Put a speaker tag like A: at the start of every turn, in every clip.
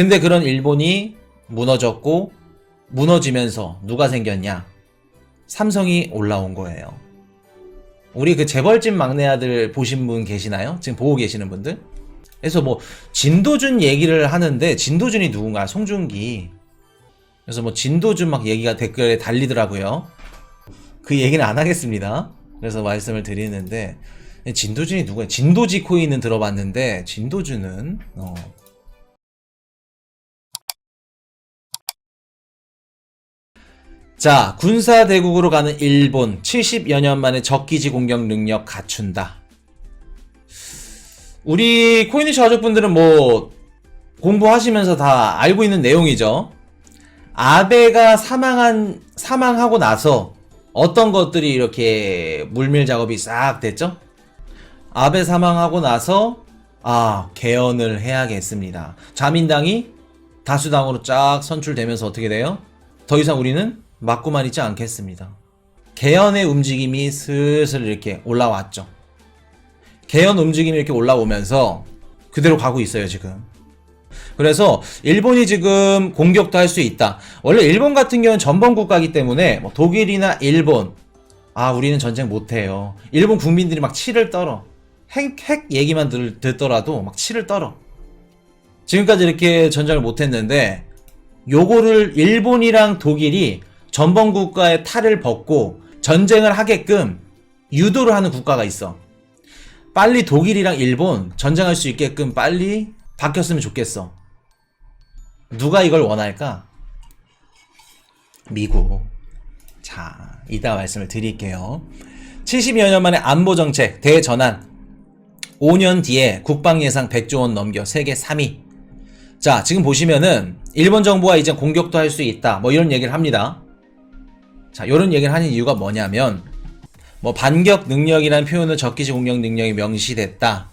A: 근데 그런 일본이 무너졌고 무너지면서 누가 생겼냐? 삼성이 올라온 거예요. 우리 그 재벌집 막내 아들 보신 분 계시나요? 지금 보고 계시는 분들? 그래서 뭐 진도준 얘기를 하는데 진도준이 누군가? 송중기. 그래서 뭐 진도준 막 얘기가 댓글에 달리더라고요. 그 얘기는 안 하겠습니다. 그래서 말씀을 드리는데 진도준이 누구야? 진도지 코인은 들어봤는데 진도준은 어, 자, 군사 대국으로 가는 일본 70여 년 만에 적기지 공격 능력 갖춘다. 우리 코인니시 가족분들은 뭐 공부하시면서 다 알고 있는 내용이죠. 아베가 사망한 사망하고 나서 어떤 것들이 이렇게 물밀 작업이 싹 됐죠? 아베 사망하고 나서 아 개헌을 해야겠습니다. 자민당이 다수당으로 쫙 선출되면서 어떻게 돼요? 더 이상 우리는 맞고만 있지 않겠습니다. 개헌의 움직임이 슬슬 이렇게 올라왔죠. 개헌 움직임이 이렇게 올라오면서 그대로 가고 있어요, 지금. 그래서 일본이 지금 공격도 할 수 있다. 원래 일본 같은 경우는 전범 국가이기 때문에 뭐 독일이나 일본 아 우리는 전쟁 못해요. 일본 국민들이 막 치를 떨어. 핵, 핵 얘기만 들, 듣더라도 막 치를 떨어. 지금까지 이렇게 전쟁을 못했는데 요거를 일본이랑 독일이 전범 국가의 탈을 벗고 전쟁을 하게끔 유도를 하는 국가가 있어. 빨리 독일이랑 일본 전쟁할 수 있게끔 빨리 바뀌었으면 좋겠어. 누가 이걸 원할까? 미국. 자, 이따 말씀을 드릴게요. 70여 년 만에 안보 정책 대전환. 5년 뒤에 국방 예상 100조 원 넘겨 세계 3위. 자, 지금 보시면은 일본 정부가 이제 공격도 할 수 있다. 뭐 이런 얘기를 합니다. 자, 이런 얘기를 하는 이유가 뭐냐면 뭐 반격 능력이라는 표현을 적기지 공격 능력이 명시됐다.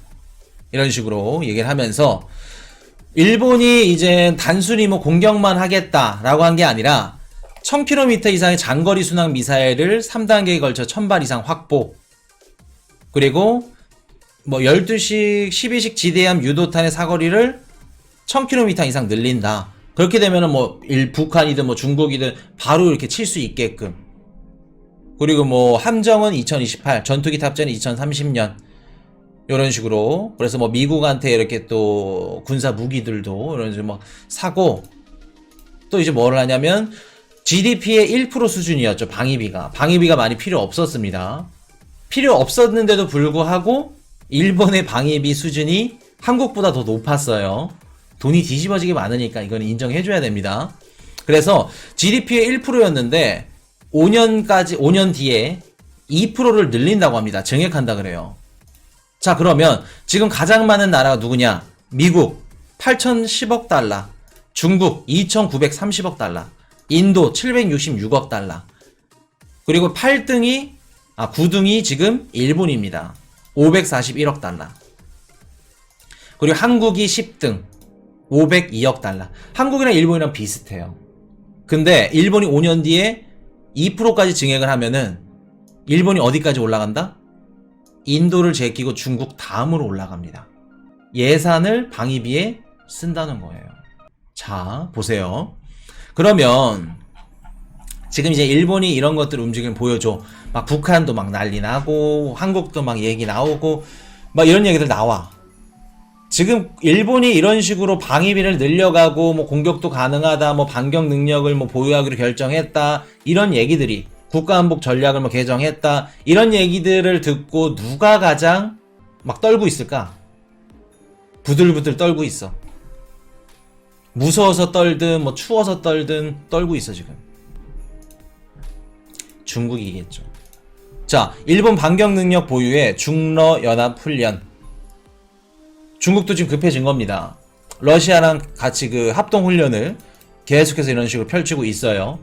A: 이런 식으로 얘기를 하면서 일본이 이제 단순히 뭐 공격만 하겠다라고 한 게 아니라 1000km 이상의 장거리 순항 미사일을 3단계에 걸쳐 1000발 이상 확보. 그리고 뭐 12식, 12식 지대함 유도탄의 사거리를 1000km 이상 늘린다. 그렇게 되면은 뭐 일, 북한이든 뭐 중국이든 바로 이렇게 칠 수 있게끔. 그리고 뭐 함정은 2028, 전투기 탑재는 2030년. 이런 식으로. 그래서 뭐 미국한테 이렇게 또 군사 무기들도 이런 식으로 막 사고 또 이제 뭐를 하냐면 GDP의 1% 수준이었죠. 방위비가. 방위비가 많이 필요 없었습니다. 필요 없었는데도 불구하고 일본의 방위비 수준이 한국보다 더 높았어요. 돈이 뒤집어지게 많으니까 이건 인정해줘야 됩니다. 그래서 GDP의 1%였는데 5년까지 5년 뒤에 2%를 늘린다고 합니다. 증액한다 그래요. 자 그러면 지금 가장 많은 나라가 누구냐? 미국 8,010억 달러, 중국 2,930억 달러, 인도 766억 달러. 그리고 8등이 아 9등이 지금 일본입니다. 541억 달러. 그리고 한국이 10등 502억 달러. 한국이랑 일본이랑 비슷해요. 근데 일본이 5년 뒤에 2%까지 증액을 하면은 일본이 어디까지 올라간다? 인도를 제끼고 중국 다음으로 올라갑니다. 예산을 방위비에 쓴다는 거예요. 자, 보세요. 그러면 지금 이제 일본이 이런 것들 움직임 보여줘. 막 북한도 막 난리 나고 한국도 막 얘기 나오고 막 이런 얘기들 나와. 지금 일본이 이런 식으로 방위비를 늘려가고 뭐 공격도 가능하다 뭐 반격 능력을 뭐 보유하기로 결정했다 이런 얘기들이 국가안복 전략을 뭐 개정했다 이런 얘기들을 듣고 누가 가장 막 떨고 있을까? 부들부들 떨고 있어. 무서워서 떨든 뭐 추워서 떨든 떨고 있어 지금. 중국이겠죠. 자 일본 반격 능력 보유의 중러 연합 훈련 중국도 지금 급해진 겁니다. 러시아랑 같이 그 합동 훈련을 계속해서 이런 식으로 펼치고 있어요.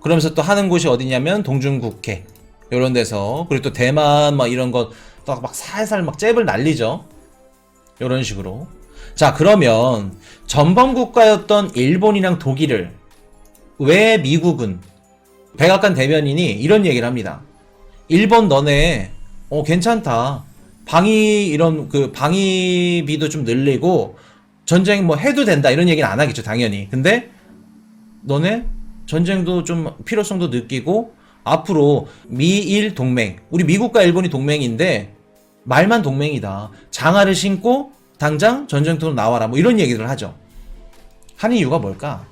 A: 그러면서 또 하는 곳이 어디냐면 동중국해 이런 데서 그리고 또 대만 막 이런 것막 살살 막 잽을 날리죠. 이런 식으로. 자 그러면 전범 국가였던 일본이랑 독일을 왜 미국은 백악관 대변인이 이런 얘기를 합니다. 일본 너네 어 괜찮다. 방위 이런 그 방위비도 좀 늘리고 전쟁 뭐 해도 된다 이런 얘기는 안 하겠죠 당연히. 근데 너네 전쟁도 좀 필요성도 느끼고 앞으로 미일 동맹 우리 미국과 일본이 동맹인데 말만 동맹이다. 장화를 신고 당장 전쟁터로 나와라. 뭐 이런 얘기를 하죠. 한 이유가 뭘까?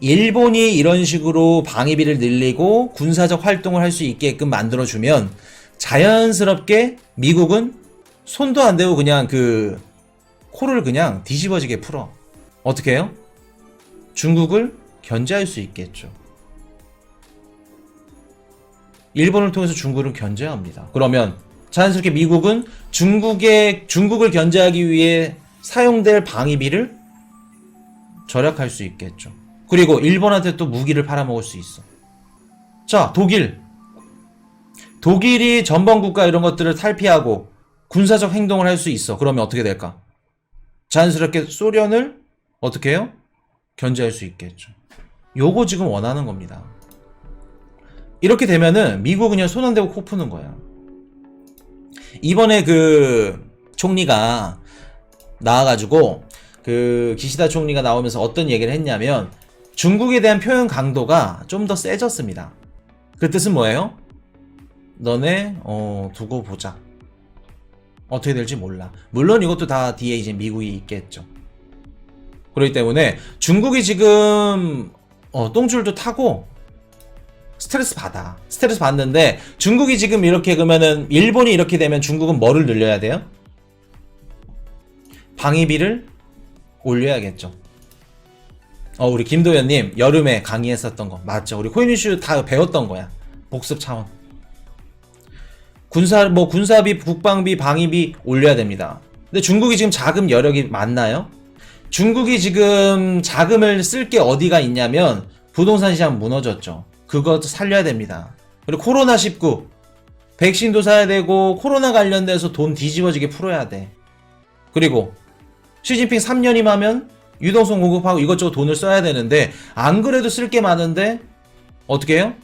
A: 일본이 이런 식으로 방위비를 늘리고 군사적 활동을 할 수 있게끔 만들어주면 자연스럽게 미국은 손도 안 대고 그냥 그 코를 그냥 뒤집어지게 풀어. 어떻게 해요? 중국을 견제할 수 있겠죠. 일본을 통해서 중국을 견제합니다. 그러면 자연스럽게 미국은 중국의 중국을 견제하기 위해 사용될 방위비를 절약할 수 있겠죠. 그리고 일본한테 또 무기를 팔아먹을 수 있어. 자, 독일. 독일이 전범 국가 이런 것들을 탈피하고 군사적 행동을 할 수 있어. 그러면 어떻게 될까? 자연스럽게 소련을 어떻게 해요? 견제할 수 있겠죠. 요거 지금 원하는 겁니다. 이렇게 되면은 미국은 그냥 손 안 대고 코 푸는 거야. 이번에 그 총리가 나와가지고 그 기시다 총리가 나오면서 어떤 얘기를 했냐면 중국에 대한 표현 강도가 좀 더 세졌습니다. 그 뜻은 뭐예요? 너네 어 두고 보자. 어떻게 될지 몰라. 물론 이것도 다 뒤에 이제 미국이 있겠죠. 그렇기 때문에 중국이 지금 어, 똥줄도 타고 스트레스 받아. 스트레스 받는데 중국이 지금 이렇게 그러면은 일본이 이렇게 되면 중국은 뭐를 늘려야 돼요? 방위비를 올려야겠죠. 어, 우리 김도현님 여름에 강의했었던 거 맞죠? 우리 코인이슈 다 배웠던 거야. 복습 차원. 군사 뭐 군사비, 국방비, 방위비 올려야 됩니다. 근데 중국이 지금 자금 여력이 많나요? 중국이 지금 자금을 쓸 게 어디가 있냐면 부동산 시장 무너졌죠. 그것도 살려야 됩니다. 그리고 코로나 19 백신도 사야 되고 코로나 관련돼서 돈 뒤집어지게 풀어야 돼. 그리고 시진핑 3년이면 하면 유동성 공급하고 이것저것 돈을 써야 되는데 안 그래도 쓸 게 많은데 어떻게 해요?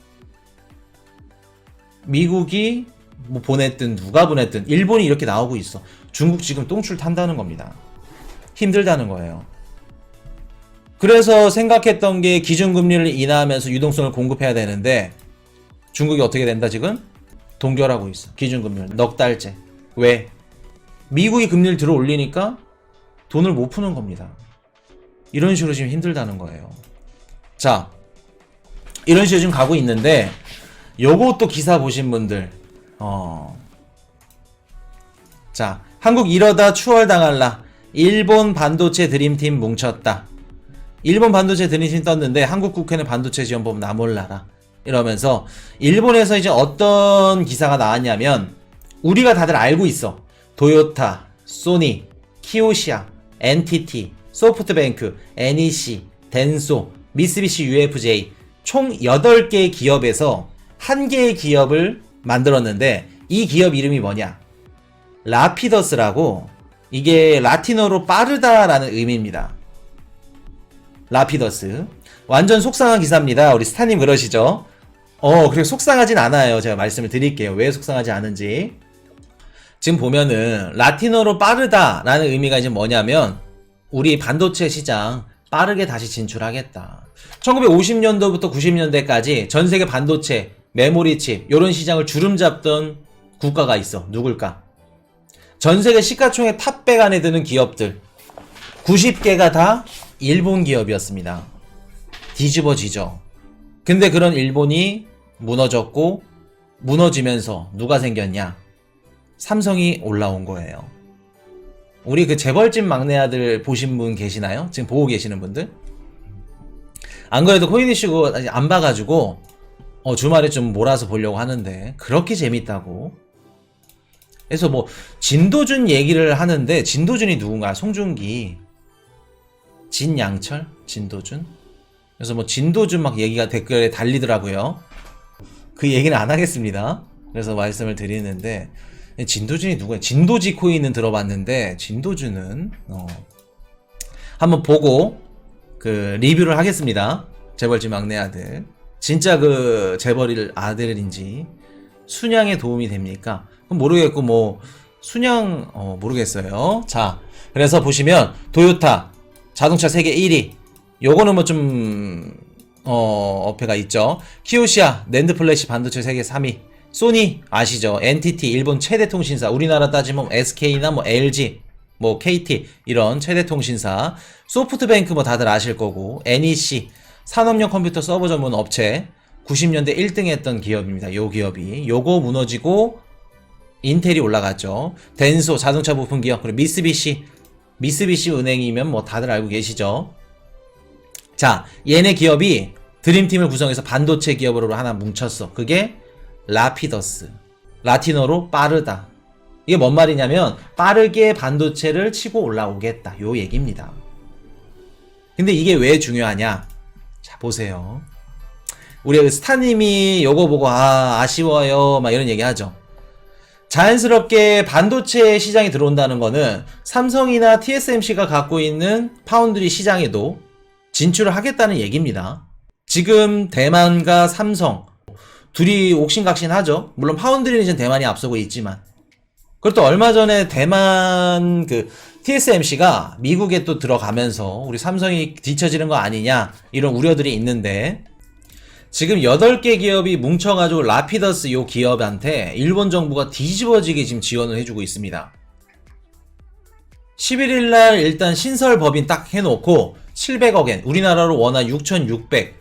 A: 미국이 뭐 보냈든 누가 보냈든 일본이 이렇게 나오고 있어. 중국 지금 똥줄 탄다는 겁니다. 힘들다는 거예요. 그래서 생각했던 게 기준금리를 인하하면서 유동성을 공급해야 되는데 중국이 어떻게 된다 지금? 동결하고 있어. 기준금리를 넉 달째. 왜? 미국이 금리를 들어 올리니까 돈을 못 푸는 겁니다. 이런 식으로 지금 힘들다는 거예요. 자, 이런 식으로 지금 가고 있는데 요것도 기사 보신 분들 어. 자, 한국 이러다 추월당할라. 일본 반도체 드림팀 뭉쳤다. 일본 반도체 드림팀 떴는데 한국 국회는 반도체 지원법 나몰라라. 이러면서 일본에서 이제 어떤 기사가 나왔냐면 우리가 다들 알고 있어. 도요타, 소니, 키오시아, NTT, 소프트뱅크, NEC, 덴소, 미쓰비시 UFJ 총 8개의 기업에서 한 개의 기업을 만들었는데 이 기업 이름이 뭐냐? 라피더스라고 이게 라틴어로 빠르다라는 의미입니다. 라피더스. 완전 속상한 기사입니다. 우리 스타님 그러시죠? 어, 그리고 속상하진 않아요. 제가 말씀을 드릴게요. 왜 속상하지 않은지. 지금 보면은 라틴어로 빠르다라는 의미가 이제 뭐냐면 우리 반도체 시장 빠르게 다시 진출하겠다. 1950년도부터 90년대까지 전 세계 반도체, 메모리 칩 이런 시장을 주름 잡던 국가가 있어. 누굴까? 전 세계 시가총액 탑백 안에 드는 기업들 90개가 다 일본 기업이었습니다. 뒤집어지죠. 근데 그런 일본이 무너졌고 무너지면서 누가 생겼냐? 삼성이 올라온 거예요. 우리 그 재벌집 막내 아들 보신 분 계시나요? 지금 보고 계시는 분들? 안 그래도 코인이시고 안 봐가지고 어, 주말에 좀 몰아서 보려고 하는데 그렇게 재밌다고. 그래서 뭐 진도준 얘기를 하는데 진도준이 누군가? 송중기, 진양철, 진도준. 그래서 뭐 진도준 막 얘기가 댓글에 달리더라고요. 그 얘기는 안 하겠습니다. 그래서 말씀을 드리는데 진도준이 누구야? 진도지 코인은 들어봤는데 진도준은 어, 한번 보고 그 리뷰를 하겠습니다. 재벌집 막내 아들. 진짜 그 재벌일 아들인지 순양에 도움이 됩니까? 그럼 모르겠고 뭐 순양 어 모르겠어요. 자 그래서 보시면 도요타 자동차 세계 1위. 요거는 뭐좀 어, 어폐가 있죠. 키오시아 랜드 플래시 반도체 세계 3위. 소니 아시죠? NTT 일본 최대 통신사. 우리나라 따지면 SK나 뭐 LG, 뭐 KT 이런 최대 통신사. 소프트뱅크 뭐 다들 아실 거고. NEC 산업용 컴퓨터 서버 전문 업체. 90년대 1등 했던 기업입니다. 요 기업이. 요거 무너지고 인텔이 올라갔죠. 덴소 자동차 부품 기업 그리고 미쓰비시 미쓰비시 은행이면 뭐 다들 알고 계시죠. 자, 얘네 기업이 드림팀을 구성해서 반도체 기업으로 하나 뭉쳤어. 그게 라피더스. 라틴어로 빠르다. 이게 뭔 말이냐면 빠르게 반도체를 치고 올라오겠다. 요 얘기입니다. 근데 이게 왜 중요하냐? 자, 보세요. 우리 그 스타님이 요거 보고 아, 아쉬워요. 막 이런 얘기 하죠. 자연스럽게 반도체 시장이 들어온다는 거는 삼성이나 TSMC가 갖고 있는 파운드리 시장에도 진출을 하겠다는 얘기입니다. 지금 대만과 삼성 둘이 옥신각신하죠. 물론 파운드리는 이제 대만이 앞서고 있지만 그리고 또 얼마 전에 대만 그 TSMC가 미국에 또 들어가면서 우리 삼성이 뒤처지는 거 아니냐 이런 우려들이 있는데 지금 8개 기업이 뭉쳐가지고 라피더스 요 기업한테 일본 정부가 뒤집어지게 지금 지원을 해주고 있습니다. 11일 날 일단 신설 법인 딱 해놓고 700억엔 우리나라로 원화 6,600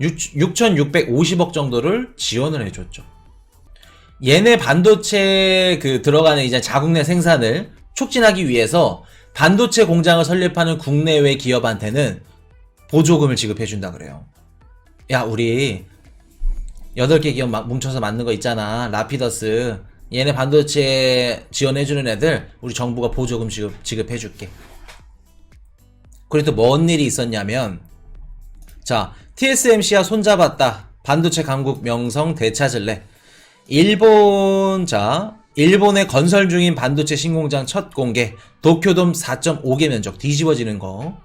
A: 6,650억 정도를 지원을 해줬죠. 얘네 반도체 그 들어가는 이제 자국 내 생산을 촉진하기 위해서 반도체 공장을 설립하는 국내외 기업한테는 보조금을 지급해준다 그래요. 야, 우리 8개 기업 막 뭉쳐서 만든 거 있잖아. 라피더스. 얘네 반도체 지원해주는 애들, 우리 정부가 보조금 지급, 지급해줄게. 또뭔 일이 있었냐면, 자, TSMC와 손잡았다. 반도체 강국 명성 되찾을래. 일본, 자, 일본의 건설 중인 반도체 신공장 첫 공개, 도쿄돔 4.5개 면적 뒤집어지는 거.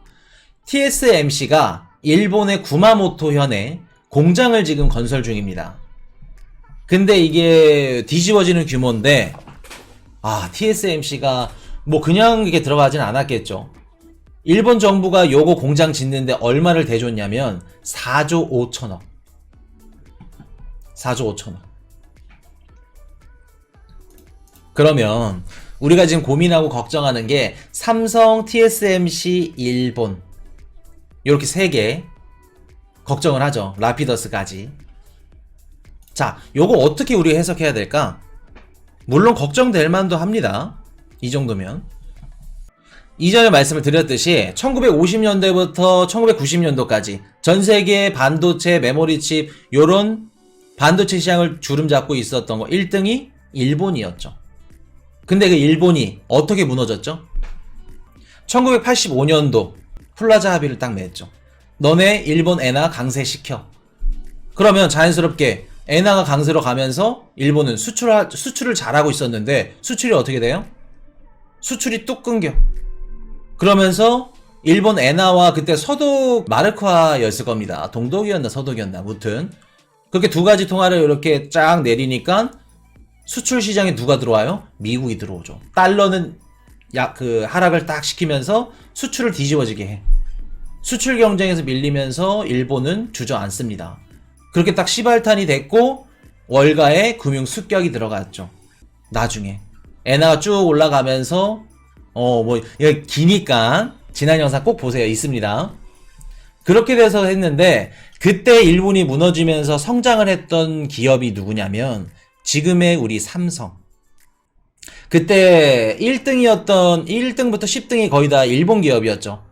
A: TSMC가 일본의 구마모토 현에 공장을 지금 건설 중입니다. 근데 이게 뒤집어지는 규모인데, 아, TSMC가 뭐 그냥 이게 들어가진 않았겠죠. 일본 정부가 요거 공장 짓는데 얼마를 대줬냐면 4조 5천억. 4조 5천억. 그러면 우리가 지금 고민하고 걱정하는 게 삼성, TSMC, 일본 이렇게 세 개 걱정을 하죠. 라피더스까지. 자, 요거 어떻게 우리 해석해야 될까? 물론 걱정될 만도 합니다. 이 정도면. 이전에 말씀을 드렸듯이 1950년대부터 1990년도까지 전 세계 반도체, 메모리 칩 요런 반도체 시장을 주름 잡고 있었던 거 1등이 일본이었죠. 근데 그 일본이 어떻게 무너졌죠? 1985년도 플라자 합의를 딱 맺죠. 너네 일본 엔화 강세시켜. 그러면 자연스럽게 엔화가 강세로 가면서 일본은 수출 수출을 잘하고 있었는데 수출이 어떻게 돼요? 수출이 뚝 끊겨. 그러면서 일본 엔화와 그때 서독 마르크화였을 겁니다. 동독이었나 서독이었나 무튼 그렇게 두 가지 통화를 이렇게 쫙 내리니까 수출 시장에 누가 들어와요? 미국이 들어오죠. 달러는 약 그 하락을 딱 시키면서 수출을 뒤집어지게 해. 수출 경쟁에서 밀리면서 일본은 주저앉습니다. 그렇게 딱 시발탄이 됐고 월가에 금융 습격이 들어갔죠. 나중에 엔화가 쭉 올라가면서 어뭐 이거 기니까 지난 영상 꼭 보세요. 있습니다. 그렇게 돼서 했는데 그때 일본이 무너지면서 성장을 했던 기업이 누구냐면 지금의 우리 삼성. 그때 1등이었던 1등부터 10등이 거의 다 일본 기업이었죠.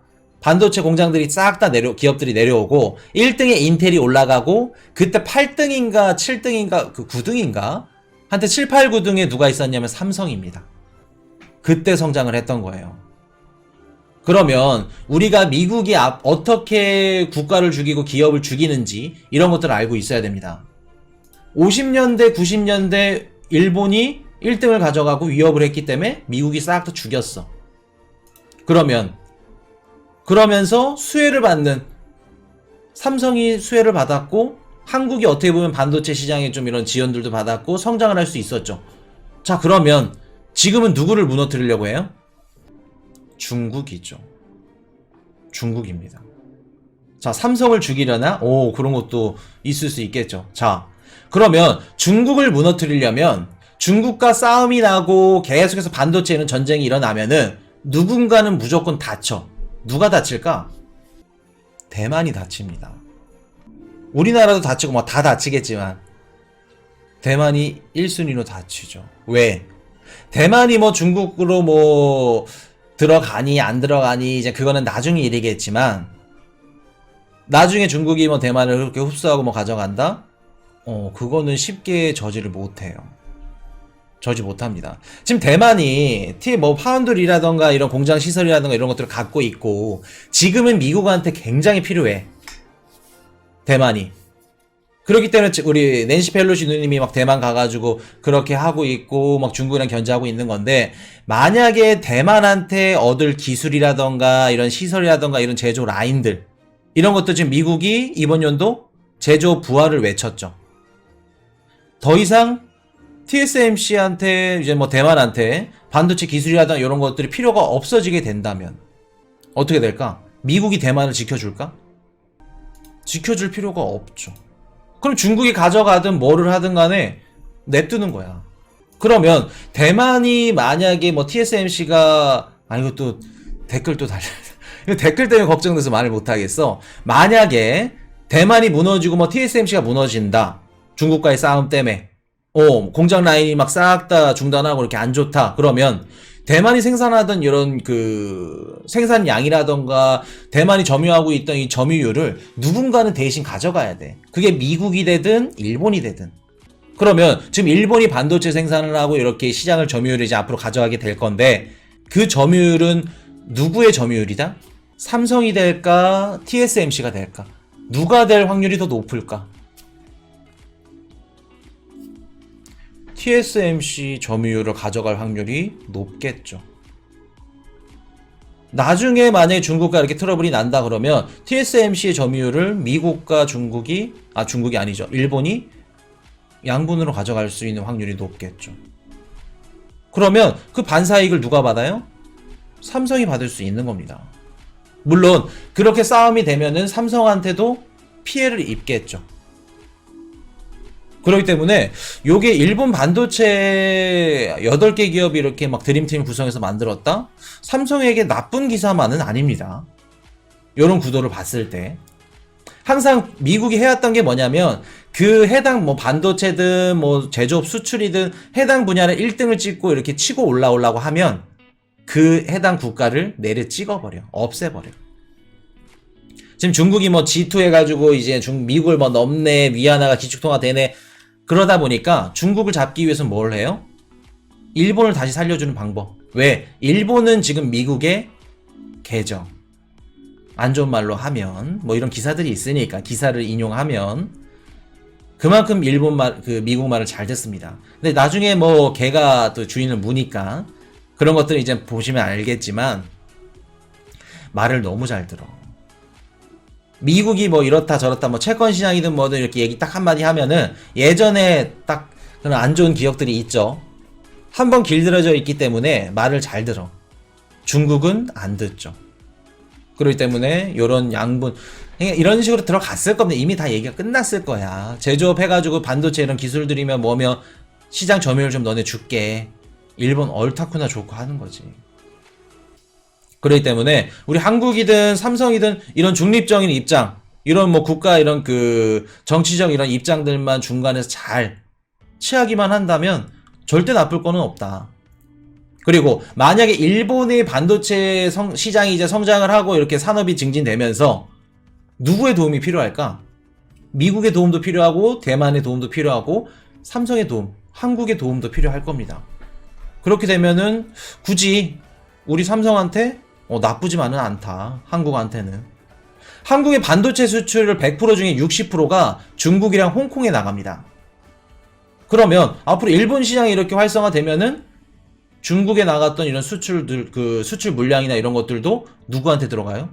A: 반도체 공장들이 싹 다 내려 기업들이 내려오고 1등에 인텔이 올라가고 그때 8등인가 7등인가 그 9등인가 한때 7, 8, 9등에 누가 있었냐면 삼성입니다. 그때 성장을 했던 거예요. 그러면 우리가 미국이 앞- 어떻게 국가를 죽이고 기업을 죽이는지 이런 것들을 알고 있어야 됩니다. 50년대, 90년대 일본이 1등을 가져가고 위협을 했기 때문에 미국이 싹 다 죽였어. 그러면 그러면서 수혜를 받는 삼성이 수혜를 받았고 한국이 어떻게 보면 반도체 시장에 좀 이런 지원들도 받았고 성장을 할 수 있었죠. 자, 그러면 지금은 누구를 무너뜨리려고 해요? 중국이죠. 중국입니다. 자, 삼성을 죽이려나? 오, 그런 것도 있을 수 있겠죠. 자, 그러면 중국을 무너뜨리려면 중국과 싸움이 나고 계속해서 반도체 이런 전쟁이 일어나면은 누군가는 무조건 다쳐. 누가 다칠까? 대만이 다칩니다. 우리나라도 다치고 뭐다 다치겠지만 대만이 1순위로 다치죠. 왜? 대만이 뭐 중국으로 뭐 들어가니 안 들어가니 이제 그거는 나중에 일이겠지만 나중에 중국이 뭐 대만을 그렇게 흡수하고 뭐 가져간다? 어, 그거는 쉽게 저지를 못해요. 저지 못합니다. 지금 대만이 티뭐 파운드리라던가 이런 공장 시설이라던가 이런 것들을 갖고 있고 지금은 미국한테 굉장히 필요해. 대만이. 그렇기 때문에 지- 우리 낸시 펠로시 누님이 막 대만 가가지고 그렇게 하고 있고 막 중국이랑 견제하고 있는 건데 만약에 대만한테 얻을 기술이라던가 이런 시설이라던가 이런 제조 라인들 이런 것도 지금 미국이 이번 연도 제조 부활을 외쳤죠. 더 이상 TSMC한테 이제 뭐 대만한테 반도체 기술이라든가 이런 것들이 필요가 없어지게 된다면 어떻게 될까? 미국이 대만을 지켜줄까? 지켜줄 필요가 없죠. 그럼 중국이 가져가든 뭐를 하든 간에 냅두는 거야. 그러면 대만이 만약에 뭐 TSMC가 아 이거 또 댓글 또 달려. 댓글 때문에 걱정돼서 말을 못 하겠어. 만약에 대만이 무너지고 뭐 TSMC가 무너진다. 중국과의 싸움 때문에. 어, 공장 라인이 막 싹 다 중단하고 이렇게 안 좋다. 그러면 대만이 생산하던 이런 그 생산량이라던가 대만이 점유하고 있던 이 점유율을 누군가는 대신 가져가야 돼. 그게 미국이 되든 일본이 되든. 그러면 지금 일본이 반도체 생산을 하고 이렇게 시장을 점유율을 이제 앞으로 가져가게 될 건데 그 점유율은 누구의 점유율이다? 삼성이 될까? TSMC가 될까? 누가 될 확률이 더 높을까? TSMC 점유율을 가져갈 확률이 높겠죠. 나중에 만약에 중국과 이렇게 트러블이 난다 그러면 TSMC의 점유율을 미국과 중국이 아 중국이 아니죠. 일본이 양분으로 가져갈 수 있는 확률이 높겠죠. 그러면 그 반사이익을 누가 받아요? 삼성이 받을 수 있는 겁니다. 물론 그렇게 싸움이 되면은 삼성한테도 피해를 입겠죠. 그렇기 때문에 요게 일본 반도체 8개 기업이 이렇게 막 드림팀 구성해서 만들었다? 삼성에게 나쁜 기사만은 아닙니다. 요런 구도를 봤을 때. 항상 미국이 해왔던 게 뭐냐면 그 해당 뭐 반도체든 뭐 제조업 수출이든 해당 분야를 1등을 찍고 이렇게 치고 올라오려고 하면 그 해당 국가를 내려 찍어버려. 없애버려. 지금 중국이 뭐 G2 해가지고 이제 중, 미국을 뭐 넘네, 위안화가 기축통화 되네. 그러다 보니까 중국을 잡기 위해서 뭘 해요? 일본을 다시 살려주는 방법. 왜? 일본은 지금 미국의 계정. 안 좋은 말로 하면, 뭐 이런 기사들이 있으니까, 기사를 인용하면, 그만큼 일본 말, 그 미국 말을 잘 듣습니다. 근데 나중에 뭐 걔가 또 주인을 무니까, 그런 것들을 이제 보시면 알겠지만, 말을 너무 잘 들어. 미국이 뭐 이렇다 저렇다 뭐 채권 시장이든 뭐든 이렇게 얘기 딱 한마디 하면은 예전에 딱 그런 안 좋은 기억들이 있죠. 한번 길들여져 있기 때문에 말을 잘 들어. 중국은 안 듣죠. 그렇기 때문에 요런 양분 그러니까 이런 식으로 들어갔을 겁니다. 이미 다 얘기가 끝났을 거야. 제조업 해가지고 반도체 이런 기술들이면 뭐며 시장 점유율 좀 너네 줄게. 일본 얼타쿠나 좋고 하는 거지. 그렇기 때문에 우리 한국이든 삼성이든 이런 중립적인 입장, 이런 뭐 국가 이런 그 정치적 이런 입장들만 중간에서 잘 취하기만 한다면 절대 나쁠 거는 없다. 그리고 만약에 일본의 반도체 성- 시장이 이제 성장을 하고 이렇게 산업이 증진되면서 누구의 도움이 필요할까? 미국의 도움도 필요하고 대만의 도움도 필요하고 삼성의 도움, 한국의 도움도 필요할 겁니다. 그렇게 되면은 굳이 우리 삼성한테 어, 나쁘지만은 않다. 한국한테는. 한국의 반도체 수출을 100% 중에 60%가 중국이랑 홍콩에 나갑니다. 그러면 앞으로 일본 시장이 이렇게 활성화되면은 중국에 나갔던 이런 수출들 그 수출 물량이나 이런 것들도 누구한테 들어가요?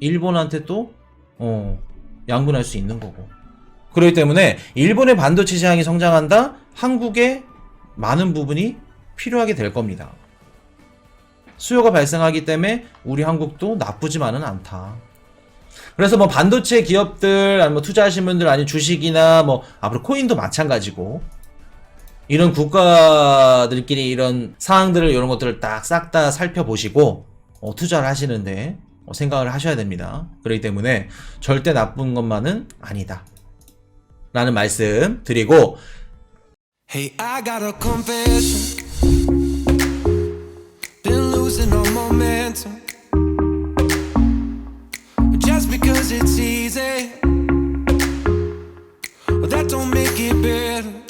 A: 일본한테 또 어, 양분할 수 있는 거고. 그렇기 때문에 일본의 반도체 시장이 성장한다. 한국의 많은 부분이 필요하게 될 겁니다. 수요가 발생하기 때문에 우리 한국도 나쁘지만은 않다. 그래서 뭐 반도체 기업들 아니면 뭐 투자하신 분들 아니면 주식이나 뭐 앞으로 코인도 마찬가지고 이런 국가들끼리 이런 상황들을 이런 것들을 딱 싹 다 살펴보시고 어, 투자를 하시는데 어, 생각을 하셔야 됩니다. 그렇기 때문에 절대 나쁜 것만은 아니다. 라는 말씀 드리고
B: Hey, I got a confession. Losing all momentum. Just because it's easy, that don't make it better.